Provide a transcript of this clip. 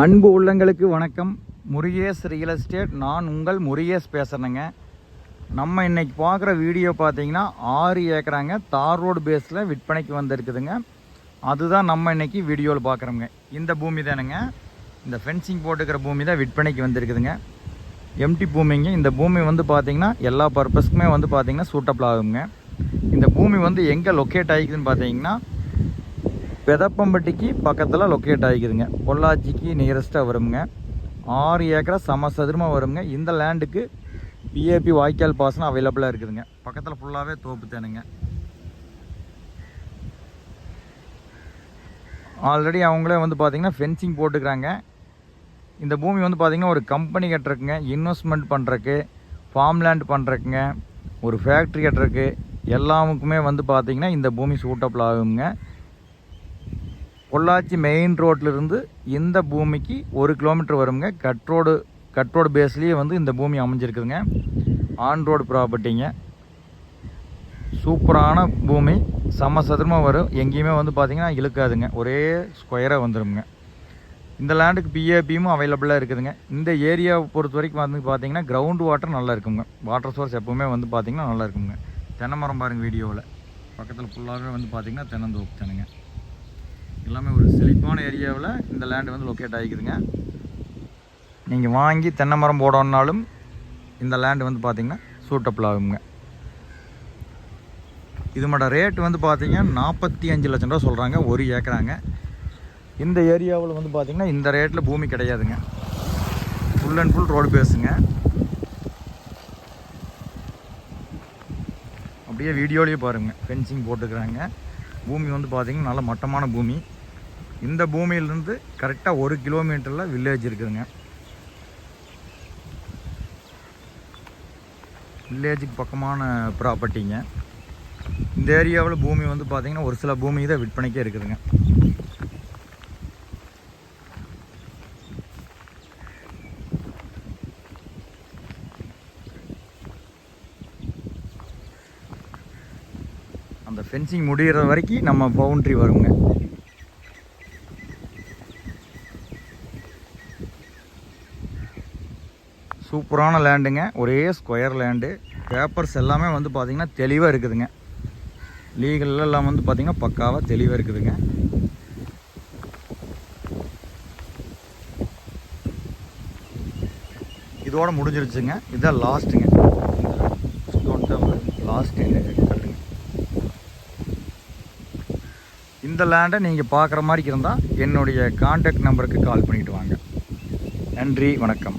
அன்பு உள்ளங்களுக்கு வணக்கம். முருகேஷ் ரியல் எஸ்டேட் நான் உங்கள் முருகேஷ் பேசுகிறேங்க நம்ம இன்னைக்கு பார்க்குற வீடியோ பார்த்தீங்கன்னா ஆறு ஏக்கராங்க தார் ரோடு பேஸில் விற்பனைக்கு வந்திருக்குதுங்க. அதுதான் நம்ம இன்னைக்கு வீடியோவில் பார்க்குறோங்க இந்த பூமி தானுங்க. இந்த ஃபென்சிங் போட்டுக்கிற பூமி தான் விற்பனைக்கு வந்திருக்குதுங்க. எம்டி பூமிங்க. இந்த பூமி வந்து பார்த்தீங்கன்னா எல்லா பர்பஸ்க்குமே வந்து பார்த்தீங்கன்னா சூட்டபிள் ஆகுங்க. இந்த பூமி வந்து எங்கே லொக்கேட் ஆகிக்குதுன்னு பார்த்தீங்கன்னா பெதப்பம்பட்டிக்கு பக்கத்தில் லொக்கேட் ஆகிக்குதுங்க. பொள்ளாச்சிக்கு நியரஸ்ட்டாக வருங்க ஆறு ஏக்கரா சமசதுரமாக வருங்க இந்த லேண்டுக்கு பிஏபி வாய்க்கால் பாசனம் அவைலபிளாக இருக்குதுங்க. பக்கத்தில் ஃபுல்லாகவே தோப்பு தேனுங்க. ஆல்ரெடி அவங்களே வந்து பார்த்திங்கன்னா ஃபென்சிங் போட்டுக்கிறாங்க. இந்த பூமி வந்து பார்த்திங்கன்னா ஒரு கம்பெனி கட்டுறக்குங்க இன்வெஸ்ட்மெண்ட் பண்ணுறக்கு ஃபார்ம் லேண்ட் பண்ணுறக்குங்க ஒரு ஃபேக்ட்ரி கட்டுறக்கு எல்லாமுக்குமே வந்து பார்த்திங்கன்னா இந்த பூமி சூட்டபிள் ஆகுங்க. பொள்ளாச்சி மெயின் ரோட்லேருந்து இந்த பூமிக்கு ஒரு கிலோமீட்டர் வருங்க. கட் ரோடு கட் ரோடு பேஸ்லேயே வந்து இந்த பூமி அமைஞ்சிருக்குதுங்க. ஆன் ரோடு ப்ராப்பர்ட்டிங்க சூப்பரான பூமி. சம சதுரமாக வரும். எங்கேயுமே வந்து பார்த்திங்கன்னா இழுக்காதுங்க. ஒரே ஸ்கொயராக வந்துடுங்க இந்த லேண்டுக்கு பிஏபியும் அவைலபிளாக இருக்குதுங்க. இந்த ஏரியாவை பொறுத்த வரைக்கும் வந்து பார்த்தீங்கன்னா கிரவுண்ட் வாட்டர் நல்லா இருக்குங்க. வாட்டர் சோர்ஸ் எப்போவுமே வந்து பார்த்திங்கன்னா நல்லா இருக்குங்க. தென்னை மரம் பாருங்க வீடியோவில் பக்கத்தில் ஃபுல்லாகவே வந்து பார்த்திங்கன்னா தென்னந்தோப்பு தானுங்க எல்லாமே ஒரு செழிப்பான ஏரியாவில் இந்த லேண்டு வந்து லொக்கேட் ஆகிக்குதுங்க. நீங்கள் வாங்கி தென்னை மரம் போடணுன்னாலும் இந்த லேண்டு வந்து பார்த்திங்கன்னா சூட்டபிள் ஆகுங்க. இது ரேட் வந்து பார்த்திங்கன்னா நாற்பத்தி அஞ்சு லட்சம் ரூபா சொல்கிறாங்க ஒரு ஏக்கராங்க. இந்த ஏரியாவில் வந்து பார்த்திங்கன்னா இந்த ரேட்டில் பூமி கிடையாதுங்க. ஃபுல் அண்ட் ஃபுல் ரோடு பேஸுங்க அப்படியே வீடியோலேயே பாருங்கள் ஃபென்சிங் போட்டுக்கிறாங்க. பூமி வந்து பார்த்திங்கன்னா நல்ல மட்டமான பூமி. இந்த பூமியிலேருந்து கரெக்டாக ஒரு கிலோமீட்டரில் வில்லேஜ் இருக்குதுங்க. வில்லேஜுக்கு பக்கமான ப்ராப்பர்ட்டிங்க இந்த ஏரியாவில் பூமி வந்து பார்த்திங்கன்னா ஒரு சில பூமி தான் விற்பனைக்கே இருக்குதுங்க. அந்த ஃபென்சிங் முடிகிற வரைக்கும் நம்ம பவுண்ட்ரி வருங்க. சூப்பரான லேண்டுங்க. ஒரே ஸ்கொயர் லேண்டு. பேப்பர்ஸ் எல்லாமே வந்து பார்த்திங்கன்னா தெளிவாக இருக்குதுங்க. லீகல் எல்லாம் வந்து பார்த்திங்கன்னா பக்காவாக தெளிவாக இருக்குதுங்க. இதோட முடிஞ்சிருச்சுங்க. இதுதான் லாஸ்ட்டுங்க. லாஸ்ட் இந்த லேண்டை நீங்கள் பார்க்குற மாதிரி இருந்தால் என்னுடைய காண்டாக்ட் நம்பருக்கு கால் பண்ணிவிட்டு வாங்க. நன்றி வணக்கம்.